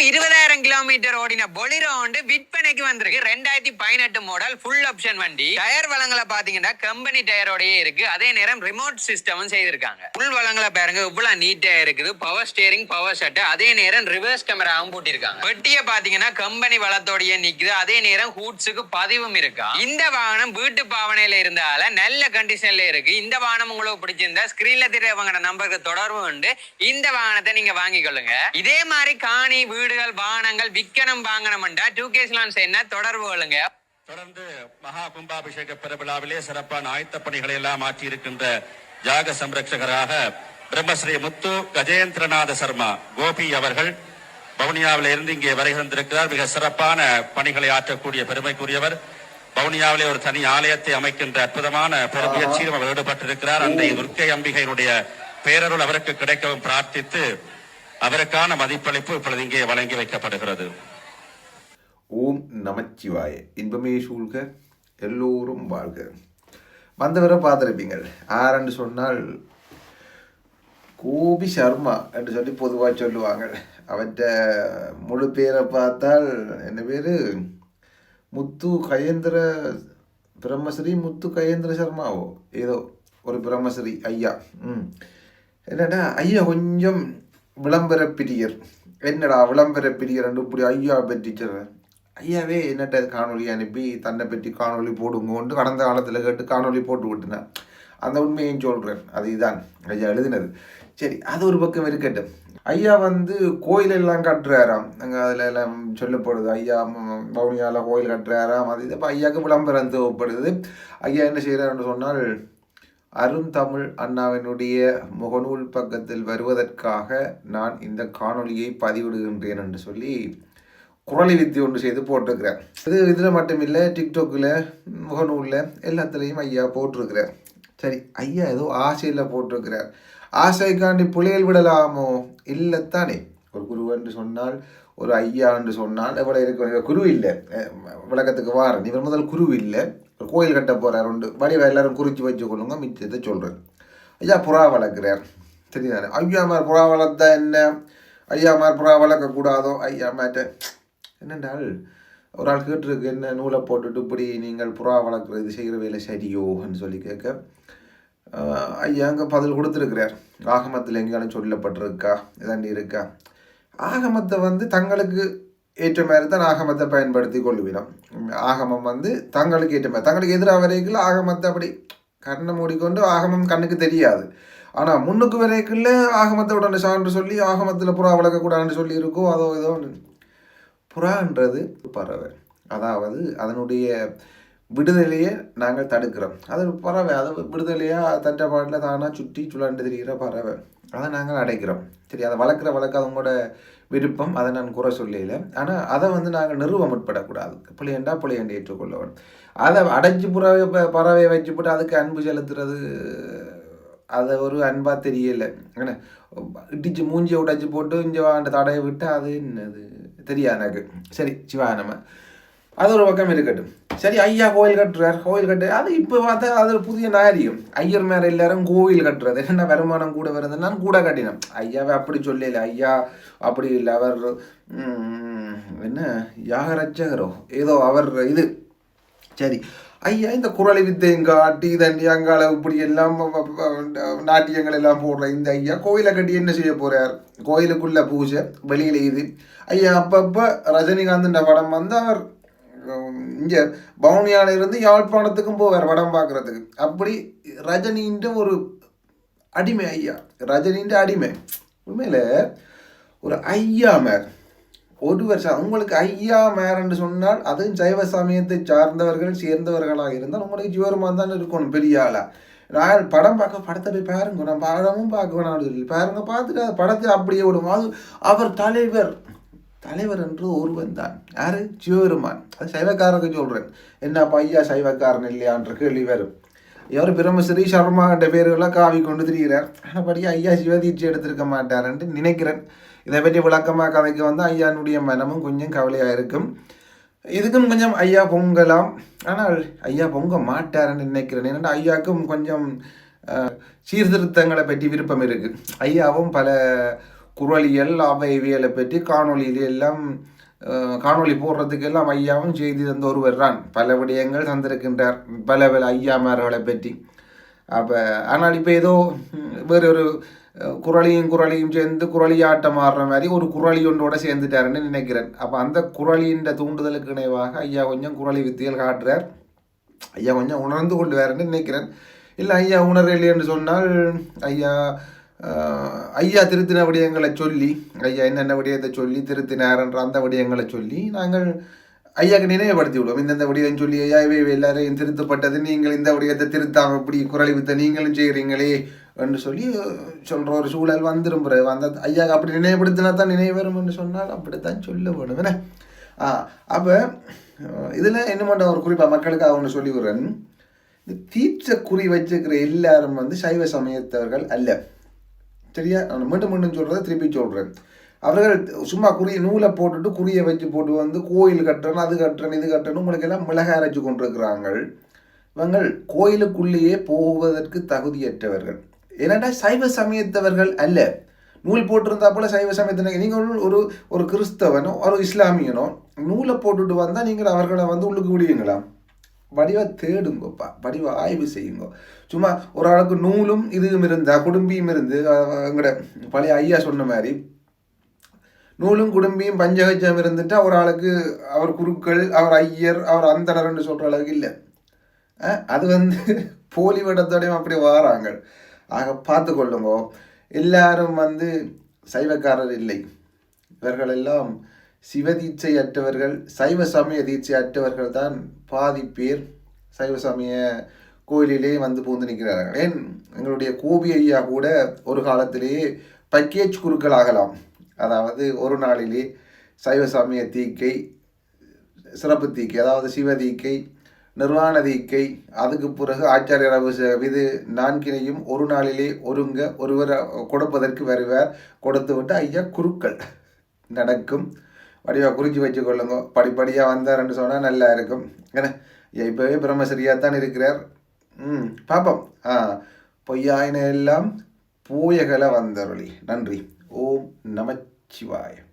வெறும் இருபதாயிரம் கிலோமீட்டர் ஓடின பொலிரோ வந்து விற்பனைக்கு வந்திருக்கு. ரெண்டாயிரத்தி பதினெட்டு மாடல் ஃபுல் ஆப்ஷன் வண்டி. டயர் வளங்களை பாத்தீங்கன்னா கம்பெனி டயரோடயே இருக்கு. அதே நேரம் ரிமோட் சிஸ்டமும் செய்திருக்காங்க. ஃபுல் வளங்களை பாருங்க இவ்வளவு நீட்டா இருக்குது. பவர் ஸ்டியரிங் பவர் செட் அதே நேரம் ரிவர்ஸ் கேமராவும் போட்டிருக்காங்க பெட்டியை பாத்தீங்கன்னா கம்பெனி வளத்தோடயே நிக்குது. அதே நேரம் ஹூட்ஸுக்கு பதிவும் இருக்கா? இந்த வாகனம் வீட்டு பாவனையில இருந்தால நல்ல கண்டிஷன்ல இருக்கு. இந்த வாகனம் உங்களுக்கு பிடிச்சிருந்தா ஸ்கிரீன்ல தெரியவங்க நம்பருக்கு தொடர்பு உண்டு. இந்த வாகனத்தை நீங்க வாங்கிக் கொள்ளுங்க இதே மாதிரி காணி வீடு வீடுகள் வாகனங்கள் விக்கணும் வாங்கணும் டூ கேஸ் லான்ஸ் என்ன தொடர்பு கொள்ளுங்க? தொடர்ந்து மகா கும்பாபிஷேக பெருவிழாவிலே சிறப்பான ஆயத்த பணிகளை எல்லாம் ஆற்றியிருக்கின்ற ஜாக சம்ரட்சகராக பிரம்மஸ்ரீ முத்து கஜேந்திரநாத சர்மா கோபி அவர்கள் பவுனியாவில இருந்து இங்கே வருகின்றிருக்கிறார் மிக சிறப்பான பணிகளை ஆற்றக்கூடிய பெருமைக்குரியவர். பவுனியாவிலே ஒரு தனி ஆலயத்தை அமைக்கின்ற அற்புதமான பெருமுயற்சியிலும் அவர் ஈடுபட்டிருக்கிறார். அன்றைய துர்க்கை அம்பிகையினுடைய பேரருள் அவருக்கு கிடைக்கவும் பிரார்த்தித்து அவருக்கான மதிப்பளிப்பு இப்பொழுது இங்கே வழங்கி வைக்கப்படுகிறது. ஓம் நமச்சிவாய. இன்பமே சூழ்க எல்லோரும் வாழ்க. வந்தவரை பார்த்துருப்பீங்கள். ஆரன்னு சொன்னால் கோபி சர்மா என்று சொல்லி பொதுவாக சொல்லுவாங்க அவற்ற முழு பேரை பார்த்தால் என்ன பேர்? முத்து கயேந்திர பிரம்மஸ்ரீ முத்து கயேந்திர சர்மாவோ? ஏதோ ஒரு பிரம்மஸ்ரீ ஐயா. ம். என்னடா ஐயா கொஞ்சம் விளம்பர பிரியர். என்னடா விளம்பர பிரியர் என்று இப்படி ஐயா பற்றி ஐயாவே என்னட்ட காணொலி அனுப்பி தன்னை பற்றி காணொலி போடுங்கோன்ட்டு கடந்த காலத்தில் கேட்டு காணொலி போட்டு விட்டுனேன் அந்த உண்மையும் சொல்கிறேன் அது இதான் ஐயா எழுதினது. சரி அது ஒரு பக்கம் இருக்கட்டும். ஐயா வந்து கோயில் எல்லாம் கட்டுறாராம். அங்கே அதில் எல்லாம் சொல்லப்படுது ஐயா பவுனியாவில் கோயில் கட்டுறாராம். அது இது இப்போ ஐயாவுக்கு விளம்பரம் தேவைப்படுது. ஐயா என்ன செய்கிறாருன்னு சொன்னால் அருந்தமிழ் அண்ணாவினுடைய முகநூல் பக்கத்தில் வருவதற்காக நான் இந்த காணொளியை பதிவிடுகின்றேன் என்று சொல்லி குரலை வித்தி ஒன்று செய்து போட்டிருக்கிறேன். இது இதில் மட்டும் இல்லை டிக்டாக்கில் முகநூலில் எல்லாத்துலேயும் ஐயா போட்டிருக்கிறார். சரி ஐயா ஏதோ ஆசையில் போட்டிருக்கிறார். ஆசைக்காண்டி புலையல் விடலாமோ? இல்லைத்தானே. ஒரு குரு என்று சொன்னால் ஒரு ஐயா என்று சொன்னால் எவ்வளோ இருக்க? குரு இல்லை. விளக்கத்துக்கு வாரன். இவர் முதல் குரு இல்லை. கோயில் கட்ட போகிறார் உண்டு. வடிவ எல்லாரும் குறித்து வச்சுக்கொள்ளுங்க மிச்சத்தை சொல்கிறேன் ஐயா புறா வளர்க்குறார். சரிதானே ஐயா புறா வளர்த்தா என்ன? ஐயா புறா வளர்க்கக்கூடாதோ? ஐயா மாட்ட என்னென்றால் ஒரு ஆள் கேட்டிருக்கு என்ன நூலை போட்டுட்டு இப்படி நீங்கள் புறா வளர்க்குறது செய்கிற வேலை சரியோன்னு சொல்லி கேட்க ஐயா அங்கே பதில் கொடுத்துருக்கிறார். ஆகமத்தில் எங்கேயாலும் சொல்லப்பட்டிருக்கா? இதாண்டி இருக்கா? ஆகமத்தை வந்து தங்களுக்கு ஏற்ற மாதிரி தான் ஆகமத்தை பயன்படுத்தி கொள்ளுவினோம் ஆகமம் வந்து தங்களுக்கு ஏற்ற மாதிரி தங்களுக்கு எதிராக வரைக்குள்ள ஆகமத்தை அப்படி கண்ணை மூடிக்கொண்டு ஆகமம் கண்ணுக்கு தெரியாது. ஆனால் முன்னுக்கு வரைக்குள்ள ஆகமத்தை உடனே சான்று சொல்லி ஆகமத்தில் புறா வளர்க்கக்கூடாதுன்னு சொல்லி இருக்கோ அதோ ஏதோ புறான்றது பறவை. அதாவது அதனுடைய விடுதலையை நாங்கள் தடுக்கிறோம். அது பறவை. அது விடுதலையாக தட்டப்பாட்டில் தானாக சுற்றி சுழண்டு திரிகிற பறவை. அதை நாங்கள் அடைக்கிறோம். சரி அதை வளர்க்குற வளர்க்க அவங்களோட விருப்பம் அதை நான் குறை சொல்லல. ஆனால் அதை வந்து நாங்கள் நிறுவ முற்படக்கூடாது புளியண்டா புளியண்டை ஏற்றுக்கொள்ள அதை அடைச்சி புறவை பறவை பறவையை வச்சு போட்டு அதுக்கு அன்பு செலுத்துறது அதை ஒரு அன்பாக தெரியலை. என்ன இடிச்சு மூஞ்சியை உடைச்சி போட்டு இங்கே வாண்ட தடையை விட்டு அது என்னது? தெரியாது எனக்கு. சரி சிவா நம்ம. அது ஒரு பக்கம் இருக்கட்டும். சரி ஐயா கோயில் கட்டுறார் கோயில் கட்டு அது இப்போ பார்த்தா அது புதிய நாரியம் ஐயர் மேல எல்லாரும் கோயில் கட்டுறது என்ன வருமானம் கூட வருது நான் கூட கட்டினேன். ஐயாவை அப்படி சொல்லல ஐயா அப்படி இல்லை அவர் என்ன யாகரட்சகரோ ஏதோ அவர் இது. சரி ஐயா இந்த குரலை வித்தையும் காட்டி தண்டி அங்கால இப்படி எல்லாம் நாட்டியங்கள் எல்லாம் போடுற இந்த ஐயா கோயிலை கட்டி என்ன செய்ய போறார்? கோயிலுக்குள்ள பூஜை வெளியில இது. ஐயா அப்பப்போ ரஜினிகாந்த் படம் வந்து அவர் இங்கே பவுனியாலேருந்து யாழ்ப்பாணத்துக்கும் போவார் படம் பார்க்குறதுக்கு. அப்படி ரஜினின்ற ஒரு அடிமை ஐயா ரஜினின்ற அடிமை. உண்மையில் ஒரு ஐயா மேர். ஒரு வருஷம் உங்களுக்கு ஐயா மேரன்னு சொன்னால் அதுவும் சைவ சமயத்தை சார்ந்தவர்கள் சேர்ந்தவர்களாக இருந்தால் உங்களுக்கு ஜீவரமாக தான் இருக்கணும் பெரிய ஆளாக நான் படம் பார்க்க படத்தை போய் பாருங்க நான் படமும் பார்க்க வேணாம்னு சொல்லி பாருங்க பார்த்துட்டு அந்த படத்தை அப்படியே விடும் அது அவர் தலைவர். தலைவர் என்று ஒருவன் தான். யாரு? சிவபெருமான். அது சைவக்காரருக்கு சொல்றேன். என்ன ஐயா சைவக்காரன் இல்லையான்ற கேள்வி வரும். இவர் பிரம்மஸ்ரீ சர்மா என்ற பேர்களெல்லாம் காவி கொண்டு திரிகிறார். ஆனபடி ஐயா சிவதீட்சி எடுத்திருக்க என்று நினைக்கிறேன். இதை பற்றி விளக்கமாக கதைக்கு வந்து ஐயானுடைய மனமும் கொஞ்சம் கவலையாக இருக்கும். இதுக்கும் கொஞ்சம் ஐயா பொங்கலாம் ஆனால் ஐயா பொங்க மாட்டாருன்னு நினைக்கிறேன். ஏன்னா ஐயாவுக்கும் கொஞ்சம் சீர்திருத்தங்களை பற்றி விருப்பம் இருக்குது ஐயாவும் பல குரலியல் அவைவியலை பற்றி காணொளியில எல்லாம் காணொலி காணொளி போடுறதுக்கு எல்லாம் ஐயாவும் செய்தி தந்த ஒருவர் தான். பல விடயங்கள் தந்திருக்கின்றார். பல பல ஐயாமார்களை பற்றி. அப்போ ஆனால் இப்போ ஏதோ வேறொரு ஒரு குரலியும் குரலியும் சேர்ந்து குரலியாட்டம் ஆடுற மாதிரி ஒரு குரலி ஒன்றோட சேர்ந்துட்டாருன்னு நினைக்கிறேன். அப்போ அந்த குரலியின் தூண்டுதலுக்கு இணைவாக ஐயா கொஞ்சம் குரலி வித்தியல் காட்டுறார். ஐயா கொஞ்சம் உணர்ந்து கொள்வாருன்னு நினைக்கிறேன். இல்லை ஐயா உணரலைன்னு சொன்னால் ஐயா ஐயா திருத்தின விடயங்களை சொல்லி ஐயா என்னென்ன விடயத்தை சொல்லி திருத்தினார்ன்ற அந்த விடயங்களை சொல்லி நாங்கள் ஐயாக்கு நினைவுபடுத்தி விடுவோம். இந்தந்த விடயம் சொல்லி ஐயா இவை எல்லாரையும் திருத்தப்பட்டது. நீங்கள் இந்த விடயத்தை திருத்தாம இப்படி குரலை வித்த நீங்களும் செய்கிறீங்களே என்று சொல்லி சொல்கிற ஒரு சூழல் வந்துடும் பிறகு. அந்த ஐயாக்கு அப்படி நினைவுபடுத்தினா தான் நினைவு வரும் என்று சொன்னால் அப்படித்தான் சொல்ல வேணும் என்ன? ஆ அப்போ இதில் என்ன பண்ணுற ஒரு குறிப்பாக மக்களுக்காக ஒன்று சொல்லி விடுறேன் இந்த தீட்சை குறி வச்சுக்கிற எல்லாரும் வந்து சைவ சமயத்தவர்கள் அல்ல. சரியா? நான் மீண்டும் மீண்டும் சொல்கிறத திருப்பி சொல்கிறேன் அவர்கள் சும்மா குறி நூலை போட்டுட்டு குறியை வச்சு போட்டு வந்து கோயில் கட்டுறேன் அது கட்டுறேன் இது கட்டுறேன் உங்களுக்கு எல்லாம் மிளகாய் அரைச்சி கொண்டிருக்கிறாங்க இவங்கள் கோயிலுக்குள்ளேயே போவதற்கு தகுதியற்றவர்கள். ஏன்னாடா சைவ சமயத்தவர்கள் அல்ல. நூல் போட்டிருந்தா போல சைவ சமயத்தினை நீங்கள் ஒரு- ஒரு ஒரு கிறிஸ்தவனோ ஒரு இஸ்லாமியனோ நூலை போட்டுட்டு வந்தால் நீங்கள் அவர்களை வந்து உள்ளுக்கு விடுவீங்களா? வடிவா தேடுங்கோப்பா வடிவா ஆய்வு செய்யுங்க. சும்மா ஒரு ஆளுக்கு நூலும் இதுவும் இருந்தா குடும்பியும் இருந்து எங்கட பழைய ஐயா சொன்ன மாதிரி நூலும் குடும்பியும் பஞ்சகஜம் இருந்துட்டா ஒரு ஆளுக்கு அவர் குருக்கள் அவர் ஐயர் அவர் அந்தணர்னு சொல்கிற அளவுக்கு இல்லை. அது வந்து போலி வடத்தோடையும் அப்படி வாராங்க ஆக பார்த்து கொள்ளுங்க. எல்லாரும் வந்து சைவக்காரர் இல்லை. இவர்கள் எல்லாம் சிவதீட்சை அற்றவர்கள் சைவ சமய தீட்சை அற்றவர்கள் தான் பாதி பேர் சைவ சமய கோயிலிலே வந்து பூந்து நிற்கிறார்கள். ஏன்? எங்களுடைய கோபி ஐயா கூட ஒரு காலத்திலேயே பக்கேஜ் குருக்கள் ஆகலாம். அதாவது ஒரு நாளிலே சைவ சமய தீக்கை சிறப்பு தீக்கை அதாவது சிவ தீக்கை நிர்வாண தீக்கை அதுக்கு பிறகு ஆச்சாரியர் அபிஷேகம் இது நான்கினையும் ஒரு நாளிலே ஒருங்க ஒருவர் கொடுப்பதற்கு வருவார் கொடுத்து விட்டு ஐயா குருக்கள். நடக்கும். வடிவாக குறித்து வச்சு கொள்ளுங்க. படிப்படியாக வந்தாருன்னு சொன்னால் நல்லா இருக்கும். ஏன்னா இப்போவே பிரம்மசரியாக தான் இருக்கிறார். ம் பார்ப்போம் ஆ பொய்யாயின எல்லாம் பூயகல வந்தருளி. நன்றி. ஓம் நமச்சிவாயம்.